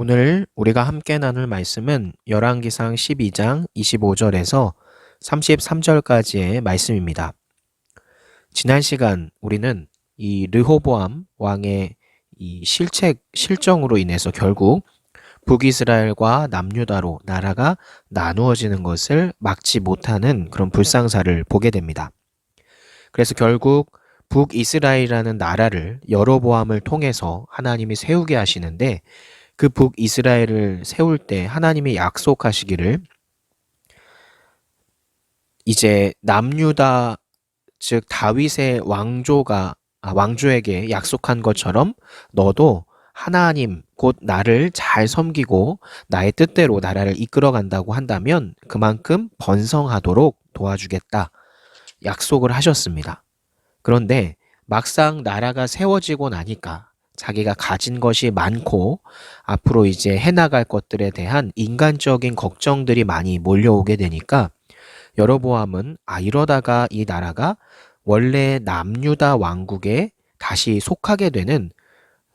오늘 우리가 함께 나눌 말씀은 열왕기상 12장 25절에서 33절까지의 말씀입니다. 지난 시간 우리는 이 르호보암 왕의 이 실책 실정으로 인해서 결국 북이스라엘과 남유다로 나라가 나누어지는 것을 막지 못하는 그런 불상사를 보게 됩니다. 그래서 결국 북이스라엘이라는 나라를 여로보암을 통해서 하나님이 세우게 하시는데 그 북이스라엘을 세울 때 하나님이 약속하시기를 이제 남유다 즉 다윗의 왕조가 아, 왕조에게 약속한 것처럼 너도 하나님 곧 나를 잘 섬기고 나의 뜻대로 나라를 이끌어 간다고 한다면 그만큼 번성하도록 도와주겠다 약속을 하셨습니다. 그런데 막상 나라가 세워지고 나니까 자기가 가진 것이 많고 앞으로 이제 해나갈 것들에 대한 인간적인 걱정들이 많이 몰려오게 되니까 여로보암은 아 이러다가 이 나라가 원래 남유다 왕국에 다시 속하게 되는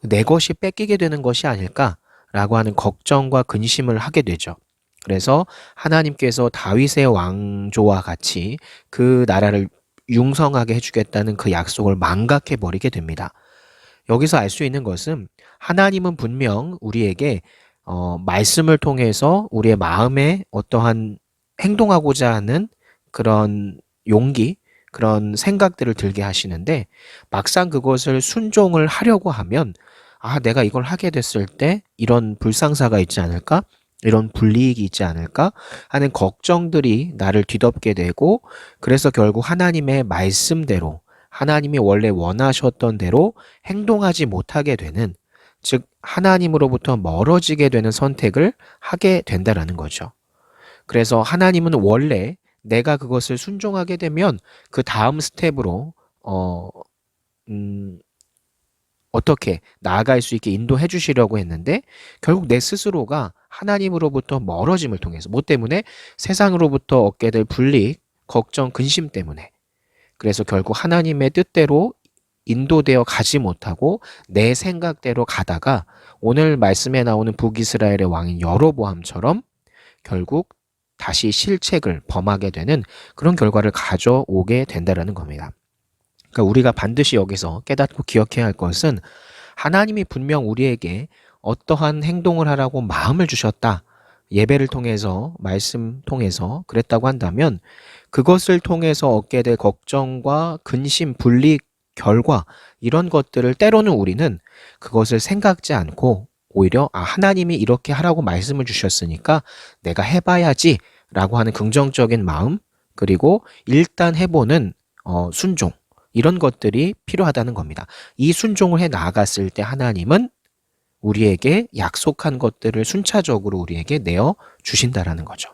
내 것이 뺏기게 되는 것이 아닐까라고 하는 걱정과 근심을 하게 되죠. 그래서 하나님께서 다윗의 왕조와 같이 그 나라를 융성하게 해주겠다는 그 약속을 망각해 버리게 됩니다. 여기서 알 수 있는 것은 하나님은 분명 우리에게 어, 말씀을 통해서 우리의 마음에 어떠한 행동하고자 하는 그런 용기, 그런 생각들을 들게 하시는데 막상 그것을 순종을 하려고 하면 아, 내가 이걸 하게 됐을 때 이런 불상사가 있지 않을까? 이런 불이익이 있지 않을까? 하는 걱정들이 나를 뒤덮게 되고 그래서 결국 하나님의 말씀대로 하나님이 원래 원하셨던 대로 행동하지 못하게 되는 즉 하나님으로부터 멀어지게 되는 선택을 하게 된다라는 거죠. 그래서 하나님은 원래 내가 그것을 순종하게 되면 그 다음 스텝으로 어 음, 어떻게 나아갈 수 있게 인도해 주시려고 했는데 결국 내 스스로가 하나님으로부터 멀어짐을 통해서 뭐 때문에 세상으로부터 얻게 될 불이익, 걱정, 근심 때문에 그래서 결국 하나님의 뜻대로 인도되어 가지 못하고 내 생각대로 가다가 오늘 말씀에 나오는 북이스라엘의 왕인 여로보암처럼 결국 다시 실책을 범하게 되는 그런 결과를 가져오게 된다라는 겁니다. 그러니까 우리가 반드시 여기서 깨닫고 기억해야 할 것은 하나님이 분명 우리에게 어떠한 행동을 하라고 마음을 주셨다. 예배를 통해서 말씀 통해서 그랬다고 한다면 그것을 통해서 얻게 될 걱정과 근심, 분리 결과 이런 것들을 때로는 우리는 그것을 생각지 않고 오히려 아 하나님이 이렇게 하라고 말씀을 주셨으니까 내가 해봐야지 라고 하는 긍정적인 마음 그리고 일단 해보는 어, 순종 이런 것들이 필요하다는 겁니다. 이 순종을 해 나아갔을 때 하나님은 우리에게 약속한 것들을 순차적으로 우리에게 내어 주신다라는 거죠.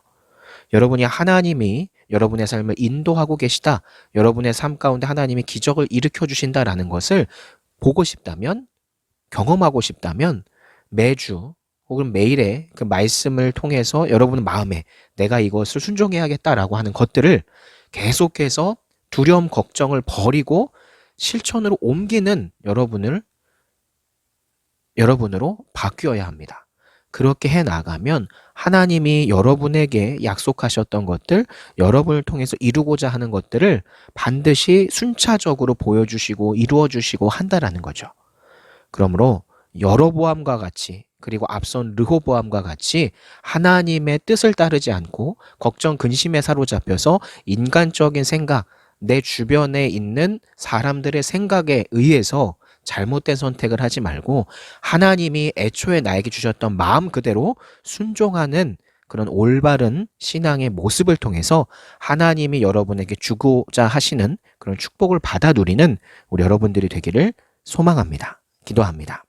여러분이 하나님이 여러분의 삶을 인도하고 계시다. 여러분의 삶 가운데 하나님이 기적을 일으켜 주신다라는 것을 보고 싶다면 경험하고 싶다면 매주 혹은 매일의 그 말씀을 통해서 여러분 마음에 내가 이것을 순종해야겠다라고 하는 것들을 계속해서 두려움, 걱정을 버리고 실천으로 옮기는 여러분을 여러분으로 바뀌어야 합니다. 그렇게 해 나가면 하나님이 여러분에게 약속하셨던 것들, 여러분을 통해서 이루고자 하는 것들을 반드시 순차적으로 보여주시고 이루어주시고 한다라는 거죠. 그러므로 여로보암과 같이 그리고 앞선 르호보암과 같이 하나님의 뜻을 따르지 않고 걱정 근심에 사로잡혀서 인간적인 생각, 내 주변에 있는 사람들의 생각에 의해서 잘못된 선택을 하지 말고 하나님이 애초에 나에게 주셨던 마음 그대로 순종하는 그런 올바른 신앙의 모습을 통해서 하나님이 여러분에게 주고자 하시는 그런 축복을 받아 누리는 우리 여러분들이 되기를 소망합니다. 기도합니다.